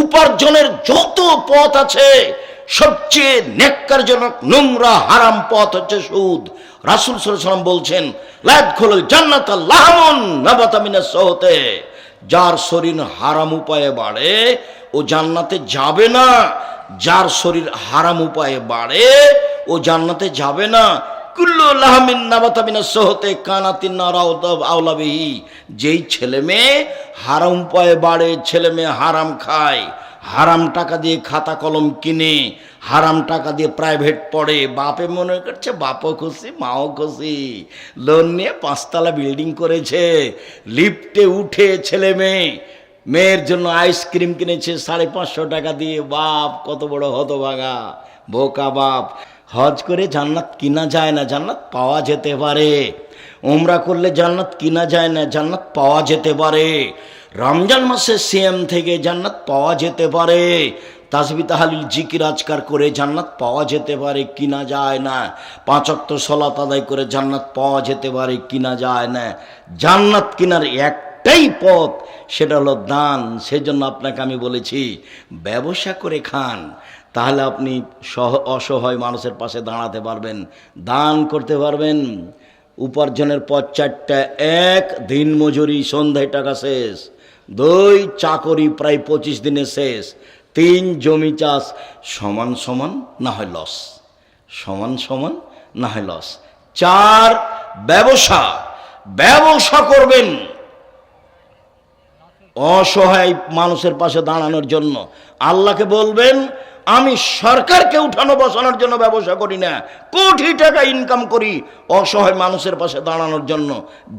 উপার্জনের যত পথ আছে, সবচেয়ে নেককারজনক, নোংরা, হারাম পথ হচ্ছে সুদ। রাসুল সাল্লাম বলছেন জান্নাত লাহমন সহতে যার শরীর হারাম উপায়ে বাড়ে, ও জান্নাতে যাবে না। যার শরীর হারাম উপায়ে বাড়ে, ও জান্নাতে যাবে না। যেই ছেলে মেয়ে হারাম উপায়ে বাড়ে, ছেলে মেয়ে হারাম খায়, হারাম টাকা দিয়ে খাতা কলম কিনে, হারাম টাকা দিয়ে প্রাইভেট পড়ে, বাপে মনে করছে বাপও খুশি, মাও খুশি। লোন নিয়ে পাঁচতলা বিল্ডিং করেছে, লিফটে উঠে ছেলে মেয়ে, মেয়ের জন্য আইসক্রিম কিনেছে সাড়ে পাঁচশো টাকা দিয়ে। বাপ কত বড় হতভাগা, বোকা বাপ। হজ করে জান্নাত কিনা যায় না, জান্নাত পাওয়া যেতে পারে। ওমরা করলে জান্নাত কিনা যায় না, জান্নাত পাওয়া যেতে পারে। রমজান মাসে সিএম থেকে জান্নাত পাওয়া যেতে পারে। তাসবি তাহালিল জিকির আজকার করে জান্নাত পাওয়া যেতে পারে, কিনা যায় না। পাঁচক্ত সলাত আদায় করে জান্নাত পাওয়া যেতে পারে, কিনা যায় না। জান্নাত কিনার একটাই পথ, সেটা হলো দান। সেজন্য আপনাকে আমি বলেছি, ব্যবসা করে খান, তাহলে আপনি সহ, অসহায় মানুষের পাশে দাঁড়াতে পারবেন, দান করতে পারবেন। উপার্জনের পথ চারটা, এক, দিন মজুরি, সন্ধ্যায় টাকা শেষ। দুই, চাকরি প্রায় পঁচিশ দিনে শেষ। তিন, জমি চাষ, সমান সমান না হয় লস। সমান সমান না হয় লস। চার, ব্যবসা। ব্যবসা করবেন। অসহায় মানুষের পাশে দাঁড়ানোর জন্য। আল্লাহকে বলবেন, আমি সরকারকে উঠানো বসানোর জন্য ব্যবসা করি না। কোটি টাকা ইনকাম করি অসহায় মানুষের পাশে দাঁড়ানোর জন্য।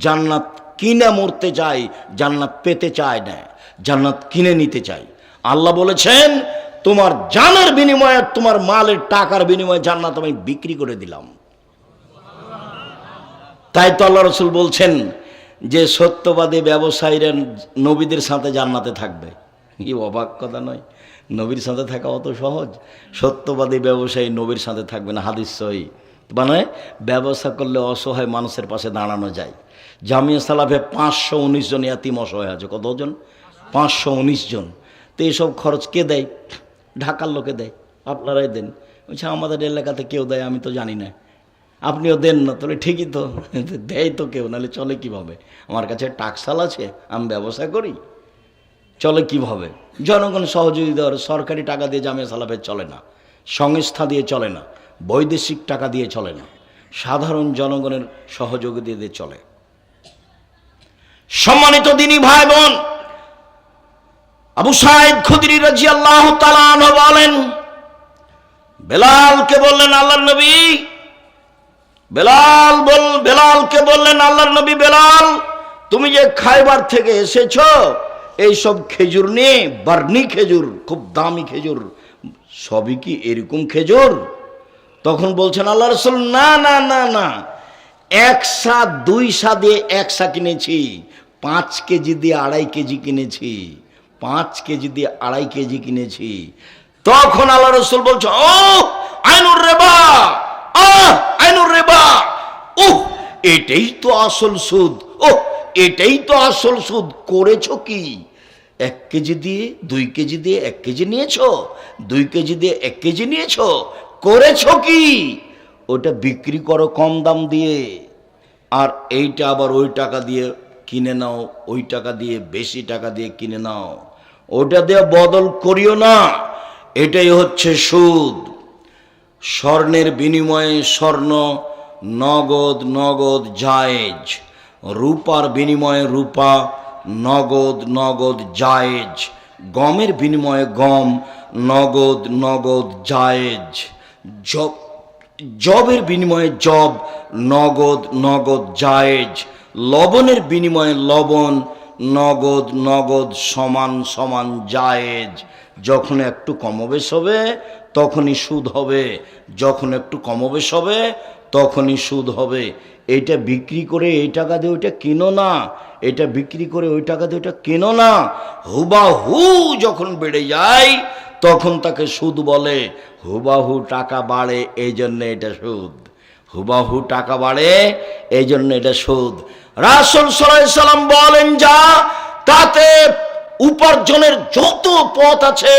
জান্নাত কিনে মরতে চাই জান্নাত পেতে চায় না, জান্নাত কিনে নিতে চাই আল্লাহ বলেছেন, তোমার জানের বিনিময়ে, তোমার মালের টাকার বিনিময়ে জান্নাত আমি বিক্রি করে দিলাম। তাই তো আল্লাহ রসুল বলছেন যে সত্যবাদী ব্যবসায়ীরা নবীদের সাথে জান্নাতে থাকবে। কি অবাক কথা নয়? নবীর সাথে থাকা অত সহজ। সত্যবাদী ব্যবসায়ী নবীর সাথে থাকবে না, হাদিস সহি। মানে ব্যবসা করলে অসহায় মানুষের পাশে দাঁড়ানো যায়। জামিয়া সালাফে পাঁচশো উনিশ জন ইয়াতিম অসহায় আছে। কতজন? পাঁচশো উনিশ জন। তো এইসব খরচ কে দেয়? ঢাকার লোকে দেয়। আপনারাই দেন। বলছে, আমাদের এলাকাতে কেউ দেয়, আমি তো জানি না। আপনিও দেন না, তাহলে ঠিকই তো। দেয় তো কেউ, নাহলে চলে কীভাবে? আমার কাছে টাকসাল আছে, আমি ব্যবসা করি। চলে কীভাবে? জনগণ সহযোগিতা করে সরকারি টাকা দিয়ে জামিয়া সালাফের চলে না। সংস্থা দিয়ে চলে না। বৈদেশিক টাকা দিয়ে চলে না। সাধারণ জনগণের সহযোগিতা দিয়ে চলে। সম্মানিত দিনী ভাই বোন আবু সাহেব খুদরি রাজি আল্লাহ বলেন, বেলালকে বললেন আল্লাহ নবী বেলাল বল, বেলালকে বললেন, আল্লাহর নবী বেলাল, তুমি যে খাইবার থেকে এসেছ এই সব খেজুর নিয়ে, বার্নি খেজুর, খুব দামি খেজুর, সবই কি এরকম খেজুর? তখন বলছেন আল্লাহ রসুল, না না না না একসা দুই সা দিয়ে একসা কিনেছি, পাঁচ কেজি দিয়ে আড়াই কেজি কিনেছি, পাঁচ কেজি দিয়ে আড়াই কেজি কিনেছি। তখন আল্লাহ রসুল বলছে ও আইনুর রেবা, আহ আইনুর রেবা। ও এটাই তো আসল সুদ। ও এটাই তো আসল সুদ। করেছ কি? এক কেজি দিয়ে, দুই কেজি দিয়ে এক কেজি নিয়েছো? দুই কেজি দিয়ে এক কেজি কি? ওটা বিক্রি করো কম দাম দিয়ে। আর এইটা আবার ওই টাকা দিয়ে কিনে নাও, ওই টাকা দিয়ে বেশি টাকা দিয়ে কিনে নাও। ওটা দিয়ে বদল করিও না। এটাই হচ্ছে সুদ। স্বর্ণের বিনিময়ে স্বর্ণ, নগদ নগদ, জায়েজ। রূপার বিনিময়ে রূপা, নগদ নগদ, জায়েজ। গমের বিনিময়ে গম, নগদ নগদ, জায়েজ। জব, জবের বিনিময়ে জব, নগদ নগদ, জায়েজ। লবণের বিনিময়ে লবণ নগদ নগদ, সমান সমান, জায়েজ। যখন একটু কমবেশ হবে, তখনই সুদ হবে। যখন একটু কমবেশ হবে, তখনই সুদ হবে। এইটা বিক্রি করে এই টাকা দিয়ে ওইটা কিনো না? এটা বিক্রি করে ওই টাকা দিয়ে ওইটা কেনো না? হুবাহু যখন বেড়ে যায়, তখন তাকে সুদ বলে। হুবাহু টাকা বাড়ে এই জন্য এটা সুদ। হুবাহু টাকা বাড়ে এই জন্য এটা সুদ। রাসুল সাল্লাম বলেন, যা, তাতে উপার্জনের যত পথ আছে,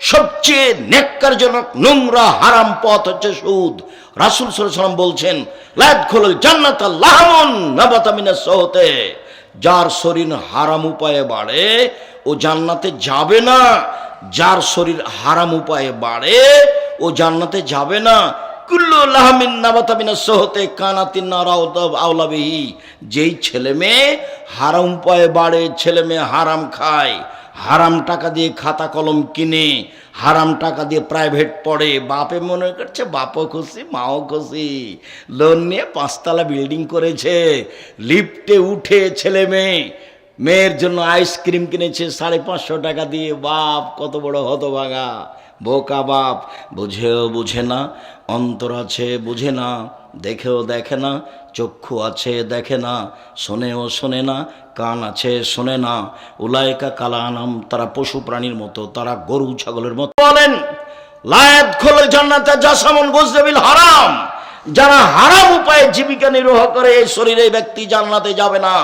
সবচেয়ে নেককারজনক নোংরা হারাম পথ হচ্ছে সুদ। রাসুল সাল্লাম বলছেন লাদ জান্নাত যার শরীর হারাম উপায়ে বাড়ে, ও জান্নাতে যাবে না। যার শরীর হারাম উপায়ে বাড়ে, ও জান্নাতে যাবে না। কুল্লু লাহমিন নাবাতামিনা সহতে কানাতিন আওলাবিহি যেই ছেলে মেয়ে হারাম উপায়ে বাড়ে, ছেলে মেয়ে হারাম খায়, হারাম টাকা দিয়ে খাতা কলম কিনে, হারাম টাকা দিয়ে প্রাইভেট পড়ে, বাপে মনে করছে বাপও খুশি, মাও খুশি। লোন নিয়ে পাঁচতলা বিল্ডিং করেছে, লিফটে উঠে ছেলে মেয়ে মেয়ের জন্য আইসক্রিম কিনেছে সাড়ে পাঁচশো টাকা দিয়ে। বাপ, কত বড় হতভাগা। বোকা বাপ, বুঝেও বুঝে না, অন্তর আছে বুঝে না, দেখেও দেখে না, চক্ষু আছে দেখে না, শোনেও শোনে না, কান আছে শোনে না। উলায়কা কালানাম, তারা পশু প্রাণীর মতো, তারা গরু ছাগলের মতো। বলেন, লায়াত খোলে জান্নাতে জাসামন হারাম। যারা হারাম উপায়ে জীবিকা নির্বাহ করে, এই শরীরে ব্যক্তি জান্নাতে যাবে না।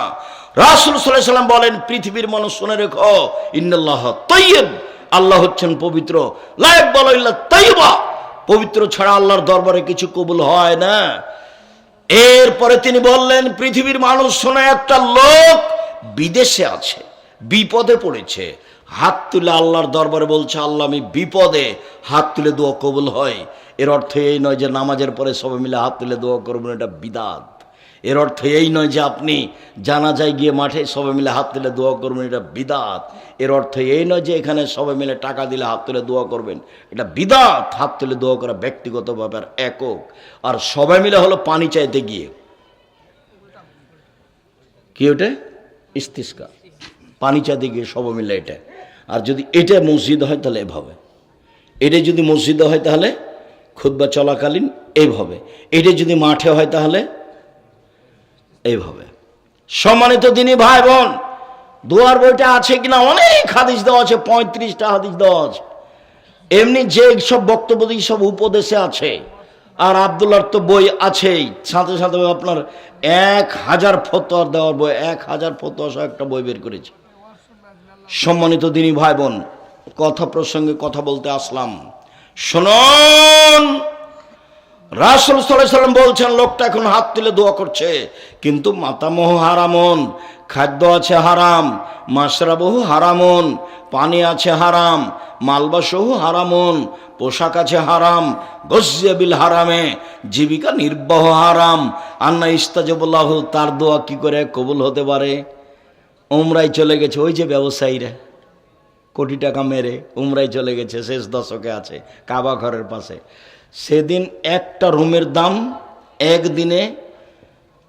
রাসুল সাল্লাম বলেন, পৃথিবীর মানুষ শুনে রেখো তৈয়ব আল্লাহ হচ্ছেন পবিত্র। তৈবা পবিত্র ছাড়া আল্লাহর দরবারে কিছু কবুল হয় না। এরপরে তিনি বললেন, পৃথিবীর মানুষ শোনা একটা লোক বিদেশে আছে, বিপদে পড়েছে। হাত তুলে আল্লাহর দরবারে বলছে, আল্লাহ আমি বিপদে, হাত তুলে দোয়া কবুল হয়। এর অর্থ এই নয় যে নামাজের পরে সবাই মিলে হাত তুলে দোয়া করবেন, এটা বিদাত। এর অর্থ এই নয় যে আপনি জানাজায় গিয়ে মাঠে সবাই মিলে হাত তুলে দোয়া করবেন, এটা বিদাত। এর অর্থ এই নয় যে এখানে সবাই মিলে টাকা দিলে হাত তুলে দোয়া করবেন, এটা বিদাত। হাত তুলে দোয়া করা ব্যক্তিগত ব্যাপার, একক। আর সবাই মিলে হলো পানি চাইতে গিয়ে। কি ওটা? ইস্তিস্কা। পানি চাইতে গিয়ে সবাই মিলে এটা। আর যদি এটা মসজিদ হয় তাহলে এভাবে। এটা যদি মসজিদে হয় তাহলে খুদ্া চলাকালীন এইভাবে এটা যদি মাঠে হয় তাহলে এইভাবে। সম্মানিত দিনী ভাই বোন, দুয়ার বইটা আছে কিনা? অনেক হাদিস দেওয়া আছে, পঁয়ত্রিশটা হাদিস দেওয়া আছে। এমনি যে সব বক্তব্য দিয়ে সব উপদেশে আছে, আর আবদুল্লার তো বই আছেই। সাথে সাথে আপনার এক হাজার ফতোয়ার দেওয়ার বই, এক হাজার ফতোয়া সহ একটা বই বের করেছে। সম্মানিত দিনী ভাই বোন, কথা প্রসঙ্গে কথা বলতে আসলাম। শুনুন! রাসুল সাল্লাম বলছেন, লোকটা এখন হাত তুলে দোয়া করছে, কিন্তু মাতামহ হারামন, খাদ্য আছে হারাম মাসরাবহু হারামন, পানি আছে হারাম, মালবাসহু হারামন, পোশাক আছে হারাম গজ্জাবিল হারামে, জীবিকা নির্বাহ হারাম, আন্না ইস্তাজবুল্লাহ, তার দোয়া কি করে কবুল হতে পারে? উমরাই চলে গেছে, ওই যে ব্যবসায়ীরা, কোটি টাকা মেরে উমরাই চলে গেছে, শেষ দশকে আছে, কাবা ঘরের পাশে। সেদিন একটা রুমের দাম একদিনে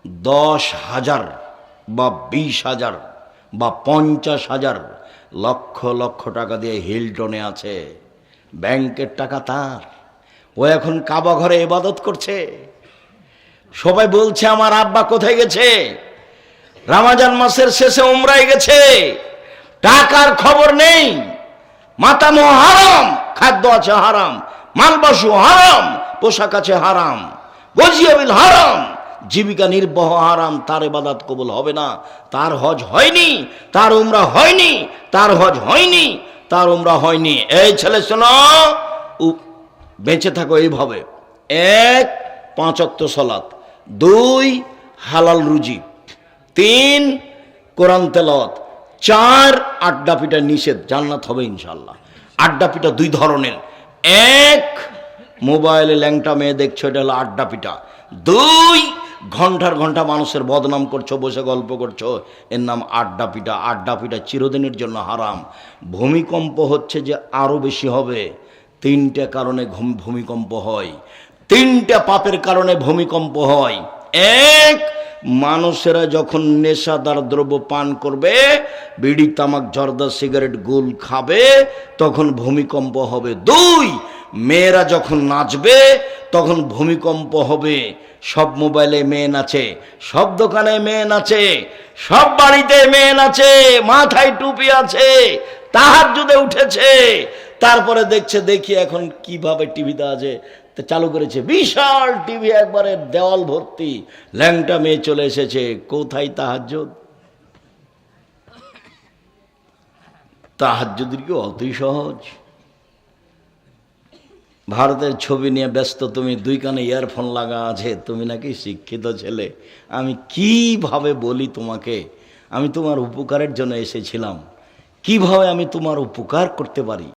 দশ হাজার বা বিশ হাজার বা পঞ্চাশ হাজার। লক্ষ লক্ষ টাকা দিয়ে হিলটনে আছে। ব্যাংকের টাকা তার। ও এখন কাবা ঘরে ইবাদত করছে। সবাই বলছে, আমার আব্বা কোথায় গেছে? রামাজান মাসের শেষে উমরাই গেছে। টাকার খবর নেই। মাতামো হারাম খাদ্য আছে হারাম। মালবাসু হারাম, পোশাক আছে হারাম গজিয়াবিল হারাম, জীবিকা নির্বাহ হারাম, তার এবাদাত কবুল হবে না, তার হজ হয়নি, তার উমরা হয়নি, তার হজ হয়নি, তার উমরা হয়নি। এই ছেলে শোনো বেঁচে থাকো এইভাবে। এক পাঁচক্ত সলাত। দুই, হালাল রুজি। তিন, কোরআন তেলত চার, আড্ডা পিঠা নিষেধ। জান্নাত হবে ইনশাল্লাহ আড্ডা পিঠা দুই ধরনের। এক, মোবাইলে ল্যাংটা মেয়ে দেখছ, এটা হলো আড্ডা পিঠা দুই, ঘণ্টার ঘণ্টা মানুষের বদনাম করছ, বসে গল্প করছ। এর নাম আড্ডা পিঠা আড্ডা পিঠা চিরদিনের জন্য হারাম। ভূমিকম্প হচ্ছে যে আরও বেশি হবে। তিনটে কারণে ভূমিকম্প হয়। তিনটে পাপের কারণে ভূমিকম্প হয়। এক মানুষেরা যখন নেশাদার দ্রব্য পান করবে, বিড়ি, তামাক, জর্দা, সিগারেট, গুল খাবে, তখন ভূমিকম্প হবে দুই। মেয়েরা যখন নাচবে, তখন ভূমিকম্প হবে। সব মোবাইলে মেয়ে নাচে, সব দোকানে মেয়ে নাচে, সব বাড়িতে মেয়ে নাচে, মাথায় টুপি আছে তাহার যুদে উঠেছে। তারপরে দেখছে, দেখি এখন কীভাবে টিভিতে আছে চালু করেছে। বিশাল টিভি একবারে দেওয়াল ভর্তি। ল্যাংটা মেয়ে চলে এসেছে। কোথায় তাহাজ্জুদ? তাহাজ্জুদের কি অতই সহজ? ভারতের ছবি নিয়ে ব্যস্ত তুমি দুই কানে ইয়ারফোন লাগা আছে। তুমি নাকি শিক্ষিত ছেলে। আমি কীভাবে বলি তোমাকে? আমি তোমার উপকারের জন্য এসেছিলাম। কীভাবে আমি তোমার উপকার করতে পারি?